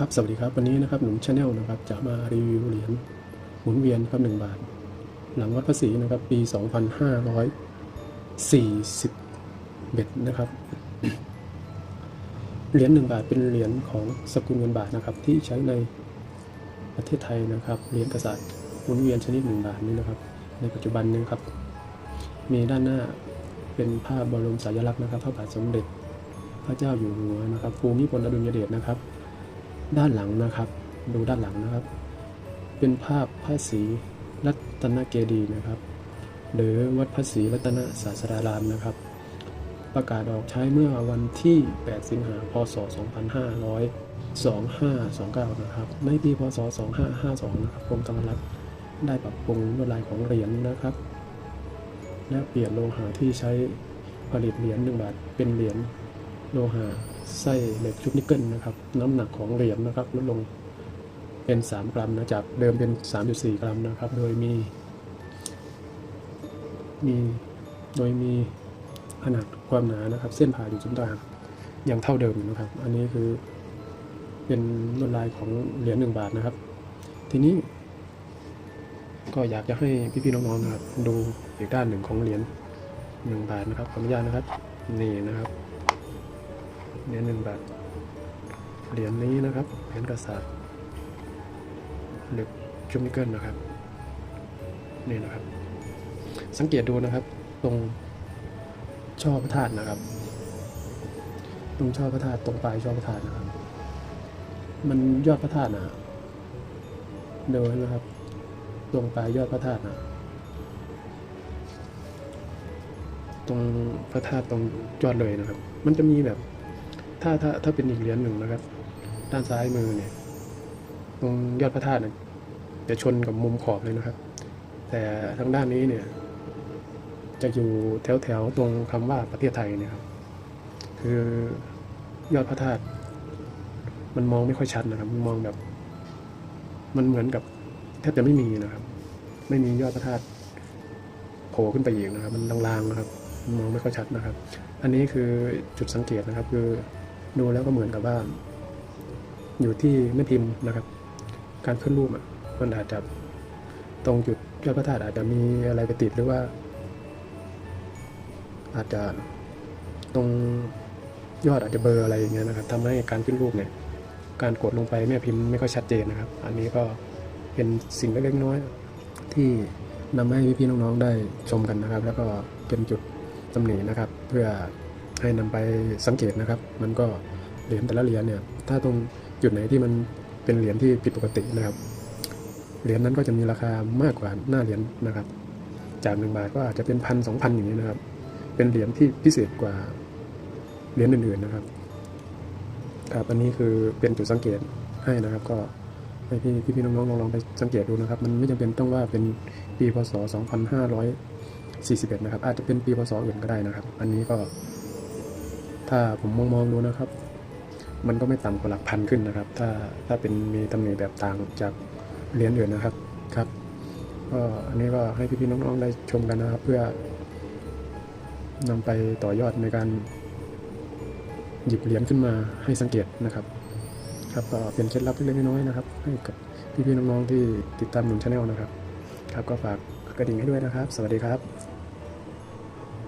ครับสวัสดีครับวันนี้นะครับหนุ่มชาแนลนะครับจะมารีวิวเหรียญหมุนเวียนครับหนึ่งบาท หลังวัดภาษีนะครับปี 2540เบ็ดนะครับเหรียญหนึ่งบาทเป็นเหรียญของสกุลเงินบาทนะครับ ที่ใช้ในประเทศไทยนะครับเหรียญกษัตริย์หมุนเวียนชนิดหนึ่งบาทนี้นะครับ ในปัจจุบันนี้ครับ มีด้านหน้าเป็นภาพบรมสายลักษณ์นะครับพระบาทสมเด็จพระเจ้าอยู่หัวนะครับภูมิพลอดุลยเดชนะครับ ด้านหลังนะครับ ดูด้านหลังนะครับ เป็นภาพพระศรีรัตนเกดีนะครับ หรือวัดพระศรีรัตนศาสดารามนะครับ ประกาศออกใช้เมื่อวันที่ 8 สิงหา พศ 2529นะครับ ในปีพศ 2552 นะครับกรมธรรมรัฐได้ปรับปรุงลวดลายของเหรียญนะครับ และเปลี่ยนโลหะที่ใช้ผลิตเหรียญหนึ่งบาทเป็นเหรียญโลหะ ไส้เหล็กชุบนิกเกิลนะครับ น้ำหนักของเหรียญนะครับลดลงเป็น 3 กรัมนะจากเดิมเป็น 3.4 กรัมนะครับ โดยมี มีโดยมีขนาดความหนานะครับ เส้นผ่าอยู่จุดกลางยังเท่าเดิมนะครับ อันนี้คือเป็นลวดลายของเหรียญหนึ่งบาทนะครับ ทีนี้ ก็อยากจะให้พี่ๆน้องๆนะครับ ดูอีกด้านหนึ่งของเหรียญหนึ่งบาทนะครับขออนุญาตนะครับ นี่นะครับ เหรียญหนึ่งบาท เหรียญนี้นะครับเหรียญกษัตริย์เหล็กชุบนิเกิลนะครับ นี่นะครับ สังเกตดูนะครับ ตรงช่อพระธาตุนะครับ ตรงช่อพระธาตุตรงปลายช่อพระธาตุนะครับ มันยอดพระธาตุนะเดินนะครับ ตรงปลายยอดพระธาตุนะตรงพระธาตุตรงยอดเลยนะครับ มันจะมีแบบ ถ้าถ้าถ้าเป็นอีกเหรียญหนึ่งนะครับ ด้านซ้ายมือเนี่ย ตรงยอดพระธาตุเนี่ยจะชนกับมุมขอบเลยนะครับ แต่ทางด้านนี้เนี่ย จะอยู่แถวแถวๆตรงคำว่าประเทศไทยเนี่ยครับ คือยอดพระธาตุมันมองไม่ค่อยชัดนะครับ มันมองแบบ มันเหมือนกับแทบจะไม่มีนะครับ ไม่มียอดพระธาตุโผล่ขึ้นไปอีกนะครับ มันลางๆนะครับมองไม่ค่อยชัดนะครับ อันนี้คือจุดสังเกตนะครับคือ ดูแล้วก็เหมือนกับว่า อยู่ที่แม่พิมพ์นะครับ การขึ้นรูปอะมันอาจจะตรงจุดยอดพระธาตุอาจจะมีอะไรไปติดหรือว่า อาจจะตรงยอดอาจจะเบลอร์อะไรอย่างเงี้ยนะครับทำให้การขึ้นรูปเนี่ย การกดลงไปแม่พิมพ์ไม่ค่อยชัดเจนนะครับ อันนี้ก็เป็นสิ่งเล็กๆน้อยที่นำให้พี่ๆน้องๆได้ชมกันนะครับ แล้วก็เป็นจุดตำหนินะครับ เพื่อ ให้นำไปสังเกตนะครับ มันก็เหรียญแต่ละเหรียญเนี่ย ถ้าตรงจุดไหนที่มันเป็นเหรียญที่ผิดปกตินะครับ เหรียญนั้นก็จะมีราคามากกว่าหน้าเหรียญนะครับ จากหนึ่งบาทก็อาจจะเป็นพันสองพันอย่างนี้นะครับ เป็นเหรียญที่พิเศษกว่าเหรียญอื่นๆนะครับ ครับอันนี้คือเป็นจุดสังเกตให้นะครับ ก็ให้พี่พี่ๆน้องๆลองไปสังเกตดูนะครับ มันไม่จำเป็นต้องว่าเป็นปีพศ 2541 นะครับ อาจจะเป็นปีพศอื่นก็ได้นะครับ อันนี้ก็ ถ้าผมมองมองๆดูนะครับ มันก็ไม่ต่ำกว่าหลักพันขึ้นนะครับ ถ้าถ้าเป็นมีตำแหนิแบบต่างจากเหรียญอื่นนะครับครับก็อันนี้ก็ให้พี่ๆน้องๆได้ชมกันนะครับ เพื่อนำไปต่อยอดในการหยิบเหรียญขึ้นมาให้สังเกตนะครับ ครับก็เป็นเคล็ดลับเล็กๆน้อยๆนะครับ ให้กับพี่ๆน้องๆที่ติดตามหนุ่มชาแนลนะครับ ครับก็ฝากกระดิ่งให้ด้วยนะครับ สวัสดีครับ